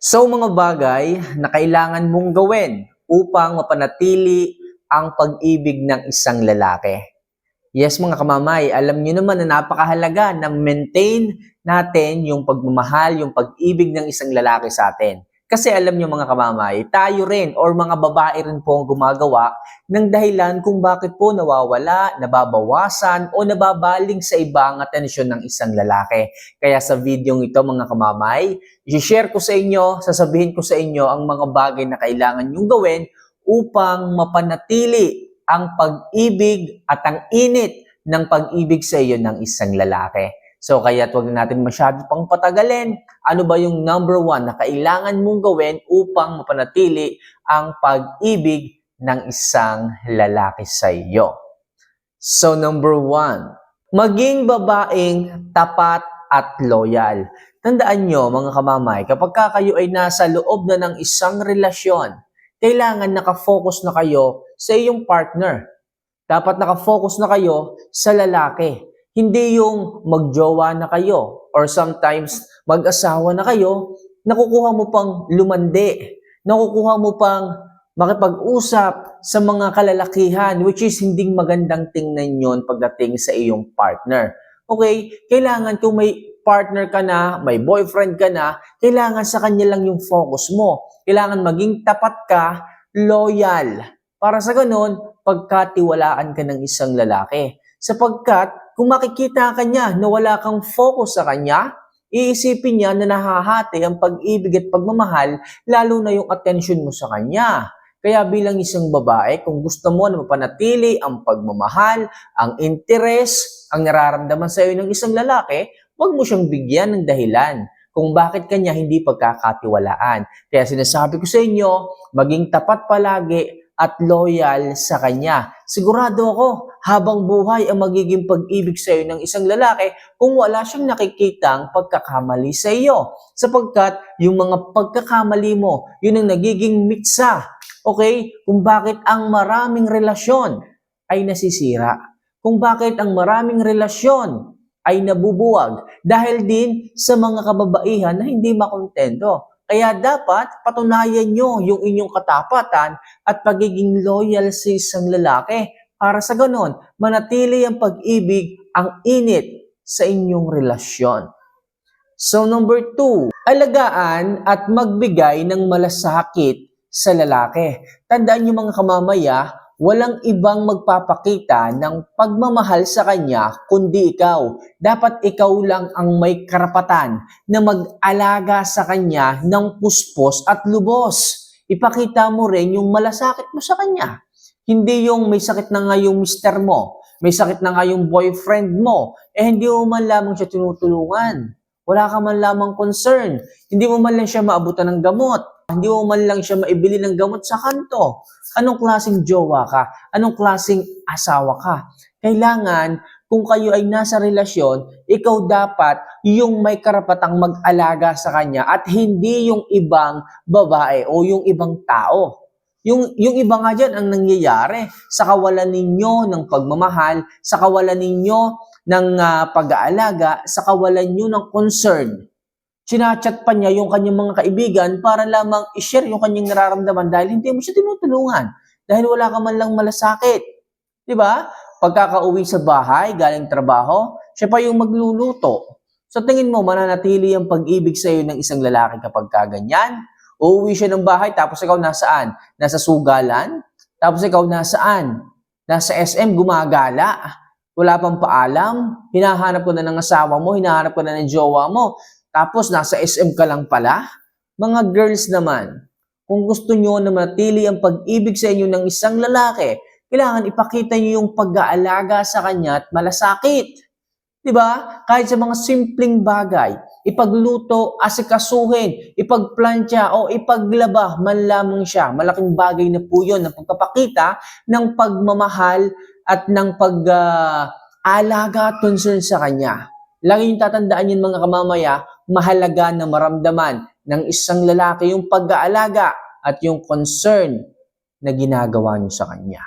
So mga bagay na kailangan mong gawin upang mapanatili ang pag-ibig ng isang lalaki. Yes mga kamamay, alam niyo naman na napakahalaga na maintain natin yung pagmamahal, yung pag-ibig ng isang lalaki sa atin. Kasi alam niyo mga kamamay, tayo rin or mga babae rin po ang gumagawa ng dahilan kung bakit po nawawala, nababawasan o nababaling sa iba ang atensyon ng isang lalaki. Kaya sa video ito mga kamamay, i-share ko sa inyo, sasabihin ko sa inyo ang mga bagay na kailangan nyong gawin upang mapanatili ang pag-ibig at ang init ng pag-ibig sa iyo ng isang lalaki. So kaya wag na natin masyado pang patagalin. Ano ba yung number one na kailangan mong gawin upang mapanatili ang pag-ibig ng isang lalaki sa iyo? So number one, maging babaeng tapat at loyal. Tandaan nyo mga kamamay, kapag ka kayo ay nasa loob na ng isang relasyon, kailangan nakafocus na kayo sa iyong partner. Dapat nakafocus na kayo sa lalaki. Hindi yung magjowa na kayo or sometimes mag-asawa na kayo, nakukuha mo pang lumandi, nakukuha mo pang makipag-usap sa mga kalalakihan which is hindi magandang tingnan yon pagdating sa iyong partner. Okay, kailangan kung may partner ka na, may boyfriend ka na, kailangan sa kanya lang yung focus mo. Kailangan maging tapat ka, loyal. Para sa ganun, pagkatiwalaan ka ng isang lalaki. Sapagkat, kung makikita ka niya na wala kang focus sa kanya, iisipin niya na nahahati ang pag-ibig at pagmamahal, lalo na yung attention mo sa kanya. Kaya bilang isang babae, kung gusto mo na mapanatili ang pagmamahal, ang interes, ang nararamdaman sa iyo ng isang lalaki, huwag mo siyang bigyan ng dahilan kung bakit kanya hindi pagkakatiwalaan. Kaya sinasabi ko sa inyo, maging tapat palagi at loyal sa kanya. Sigurado ako, habang buhay ang magiging pag-ibig sa iyo ng isang lalaki kung wala siyang nakikitang pagkakamali sa iyo. Sapagkat yung mga pagkakamali mo, yun ang nagiging mitsa. Okay? Kung bakit ang maraming relasyon ay nasisira. Kung bakit ang maraming relasyon ay nabubuwag dahil din sa mga kababaihan na hindi makontento. Kaya dapat patunayan nyo yung inyong katapatan at pagiging loyal sa isang lalaki para sa ganon, manatili ang pag-ibig, ang init sa inyong relasyon. So number two, alagaan at magbigay ng malasakit sa lalaki. Tandaan nyo mga kamamaya, walang ibang magpapakita ng pagmamahal sa kanya kundi ikaw. Dapat ikaw lang ang may karapatan na mag-alaga sa kanya ng puspos at lubos. Ipakita mo rin yung malasakit mo sa kanya. Hindi yung may sakit na nga yung mister mo, may sakit na nga yung boyfriend mo, eh hindi mo man lamang siya tinutulungan. Wala ka man lamang concern. Hindi mo man lang siya maabutan ng gamot. Hindi mo man lang siya maibili ng gamot sa kanto. Anong klaseng jowa ka? Anong klaseng asawa ka? Kailangan, kung kayo ay nasa relasyon, ikaw dapat yung may karapatang mag-alaga sa kanya at hindi yung ibang babae o yung ibang tao. Yung, yung iba nga dyan ang nangyayari sa kawalan ninyo ng pagmamahal, sa kawalan ninyo ng ah, pag-aalaga, sa kawalan nyo ng concern sinachat pa niya yung kanyang mga kaibigan para lamang i-share yung kanyang nararamdaman dahil hindi mo siya tinutulungan. Dahil wala ka man lang malasakit. Di ba? Pagkakauwi sa bahay, galing trabaho, siya pa yung magluluto. Sa tingin mo, mananatili ang pag-ibig sa iyo ng isang lalaki kapag kaganyan? Uuwi siya ng bahay, tapos ikaw nasaan? Nasa sugalan? Tapos ikaw nasaan? Nasa SM, gumagala? Wala pang paalam? Hinahanap ko na ng asawa mo, hinahanap ko na ng jowa mo. Tapos nasa SM ka lang pala? Mga girls naman, kung gusto nyo na matili ang pag-ibig sa inyo ng isang lalaki, kailangan ipakita nyo yung pag-aalaga sa kanya at malasakit. Ba? Kahit sa mga simpleng bagay, ipagluto, asikasuhin, ipagplantya o ipaglaba man lamang siya. Malaking bagay na po yun ng pagpapakita ng pagmamahal at ng pag-aalaga at concern sa kanya. Lagi yung tatandaan yun mga kamamaya, mahalaga na maramdaman ng isang lalaki yung pag-aalaga at yung concern na ginagawa niyo sa kanya.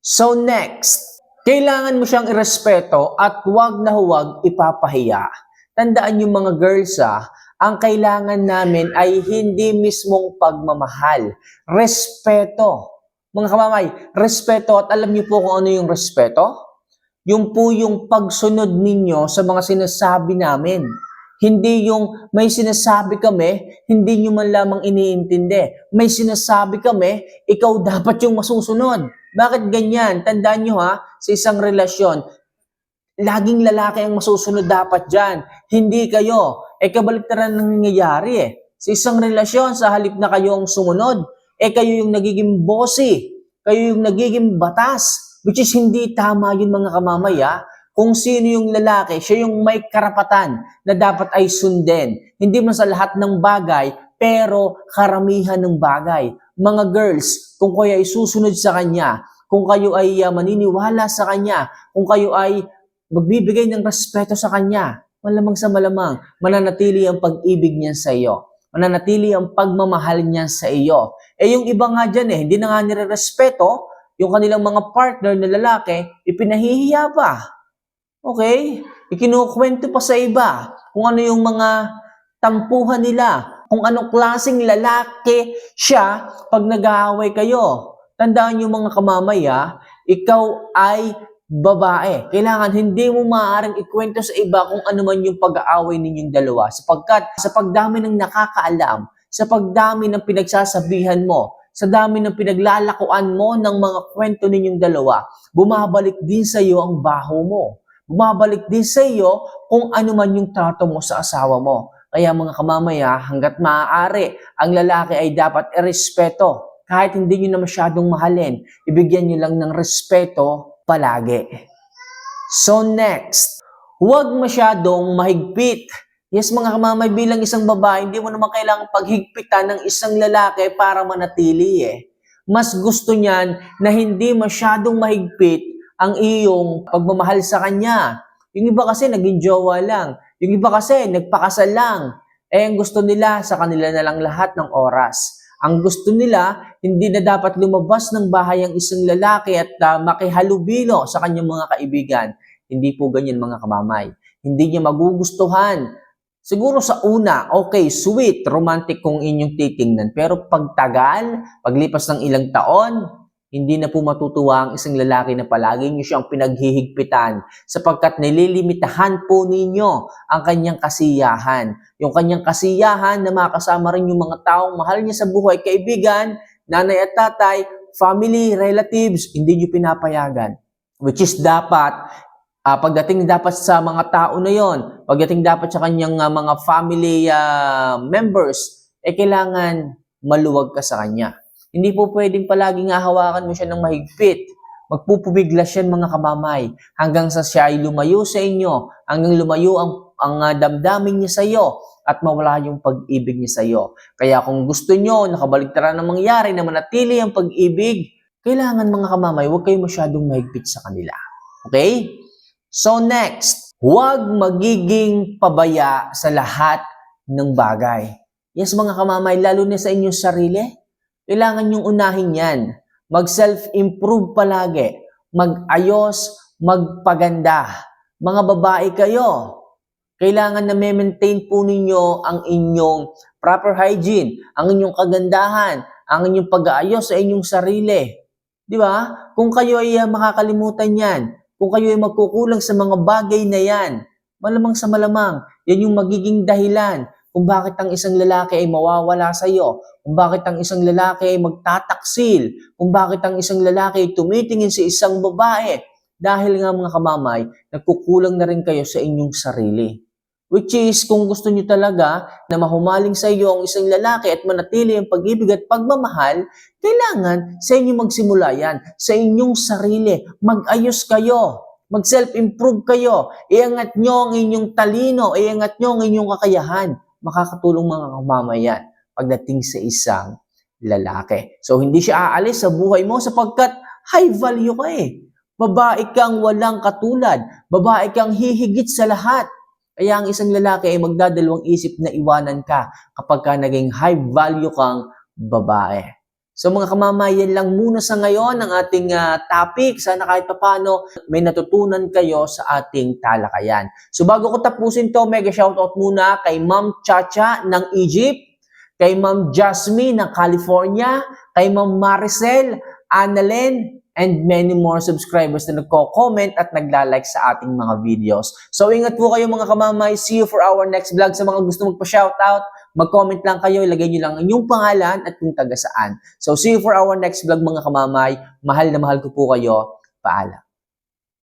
So next, kailangan mo siyang irespeto at huwag na huwag ipapahiya. Tandaan yung mga girls ah, ang kailangan namin ay hindi mismong pagmamahal, respeto. Mga kamamay, respeto at alam niyo po kung ano yung respeto? Yung po yung pagsunod ninyo sa mga sinasabi namin. Hindi yung may sinasabi kami, hindi nyo man lamang iniintindi. May sinasabi kami, ikaw dapat yung masusunod. Bakit ganyan? Tandaan nyo ha, sa isang relasyon, laging lalaki ang masusunod dapat dyan. Hindi kayo. Eh, kabaliktaran ng nangyayari eh. Sa isang relasyon, sa halip na kayo ang sumunod, eh kayo yung nagiging bossy. Kayo yung nagiging batas. Which is hindi tama yun mga kamamaya. Kung sino yung lalaki, siya yung may karapatan na dapat ay sundin. Hindi man sa lahat ng bagay, pero karamihan ng bagay. Mga girls, kung kayo ay susunod sa kanya, kung kayo ay uh, maniniwala sa kanya, kung kayo ay magbibigay ng respeto sa kanya, malamang sa malamang, mananatili ang pag-ibig niya sa iyo. Mananatili ang pagmamahal niya sa iyo. Eh yung iba nga dyan eh, hindi na nga nire-respeto, yung kanilang mga partner na lalaki, ipinahihiya pa. Okay? Ikinukwento pa sa iba kung ano yung mga tampuhan nila, kung anong klaseng lalaki siya pag nag-aaway kayo. Tandaan niyo mga kamamaya, ikaw ay babae. Kailangan hindi mo maaaring ikwento sa iba kung ano man yung pag-aaway ninyong dalawa. Sapagkat sa pagdami ng nakakaalam, sa pagdami ng pinagsasabihan mo, sa dami ng pinaglalakuan mo ng mga kwento ninyong dalawa, bumabalik din sa iyo ang baho mo. Bumabalik din sa iyo kung ano man yung trato mo sa asawa mo. Kaya mga kamamaya, hanggat maaari, ang lalaki ay dapat irespeto. Kahit hindi nyo na masyadong mahalin, ibigyan nyo lang ng respeto palagi. So next, huwag masyadong mahigpit. Yes, mga kamamay, bilang isang babae, hindi mo naman kailangang paghigpitan ng isang lalaki para manatili eh. Mas gusto niyan na hindi masyadong mahigpit ang iyong pagmamahal sa kanya. Yung iba kasi naging jowa lang. Yung iba kasi nagpakasal lang. Eh, ang gusto nila sa kanila na lang lahat ng oras. Ang gusto nila, hindi na dapat lumabas ng bahay ang isang lalaki at uh, makihalubilo sa kanyang mga kaibigan. Hindi po ganyan mga kamamay. Hindi niya magugustuhan. Siguro sa una, okay, sweet, romantic kung inyong titingnan. Pero pagtagal, paglipas ng ilang taon, hindi na po matutuwa ang isang lalaki na palagi niyo siyang pinaghihigpitan sapagkat nililimitahan po ninyo ang kanyang kasiyahan. Yung kanyang kasiyahan na makasama rin yung mga taong mahal niya sa buhay, kaibigan, nanay at tatay, family, relatives, hindi niyo pinapayagan. Which is dapat, uh, pagdating dapat sa mga tao na yon, pagdating dapat sa kanyang uh, mga family uh, members, eh kailangan maluwag ka sa kanya. Hindi po pwedeng palaging hahawakan mo siya ng mahigpit. Magpupubiglas yan mga kamamay hanggang sa siya ay lumayo sa inyo, hanggang lumayo ang, ang uh, damdamin niya sa iyo at mawala yung pag-ibig niya sa iyo. Kaya kung gusto nyo, nakabaligtaran na mangyari na manatili ang pag-ibig, kailangan mga kamamay, huwag kayo masyadong mahigpit sa kanila. Okay? So next, huwag magiging pabaya sa lahat ng bagay. Yes mga kamamay, lalo na sa inyong sarili, kailangan yung unahin yan. Mag-self-improve palagi. Mag-ayos, magpaganda. Mga babae kayo, kailangan na maintain po ninyo ang inyong proper hygiene, ang inyong kagandahan, ang inyong pag-aayos sa inyong sarili. Di ba? Kung kayo ay uh, makakalimutan yan, kung kayo ay magkukulang sa mga bagay na yan, malamang sa malamang, yan yung magiging dahilan kung bakit ang isang lalaki ay mawawala sa iyo, kung bakit ang isang lalaki ay magtataksil, kung bakit ang isang lalaki ay tumitingin sa isang babae. Dahil nga mga kamamay, nagkukulang na rin kayo sa inyong sarili. Which is, kung gusto nyo talaga na mahumaling sa iyo ang isang lalaki at manatili ang pag-ibig at pagmamahal, kailangan sa inyo magsimula yan, sa inyong sarili. Mag-ayos kayo. Mag-self-improve kayo. Iangat nyo ang inyong talino. Iangat nyo ang inyong kakayahan makakatulong mga kamamayan pagdating sa isang lalaki. So, hindi siya aalis sa buhay mo sapagkat high value ka eh. Babae kang walang katulad. Babae kang hihigit sa lahat. Kaya ang isang lalaki ay magdadalawang isip na iwanan ka kapag ka naging high value kang babae. So mga kamamayan lang muna sa ngayon ang ating ah, topic. Sana kahit papano may natutunan kayo sa ating talakayan. So bago ko tapusin to, mega shoutout muna kay Ma'am Chacha ng Egypt, kay Ma'am Jasmine ng California, kay Ma'am Maricel, Annalen, and many more subscribers na nagko-comment at nagla-like sa ating mga videos. So ingat po kayo mga kamamay. See you for our next vlog. Sa mga gusto magpa-shoutout, mag-comment lang kayo, ilagay nyo lang ang inyong pangalan at kung taga saan. So see you for our next vlog mga kamamay. Mahal na mahal ko po kayo. Paalam.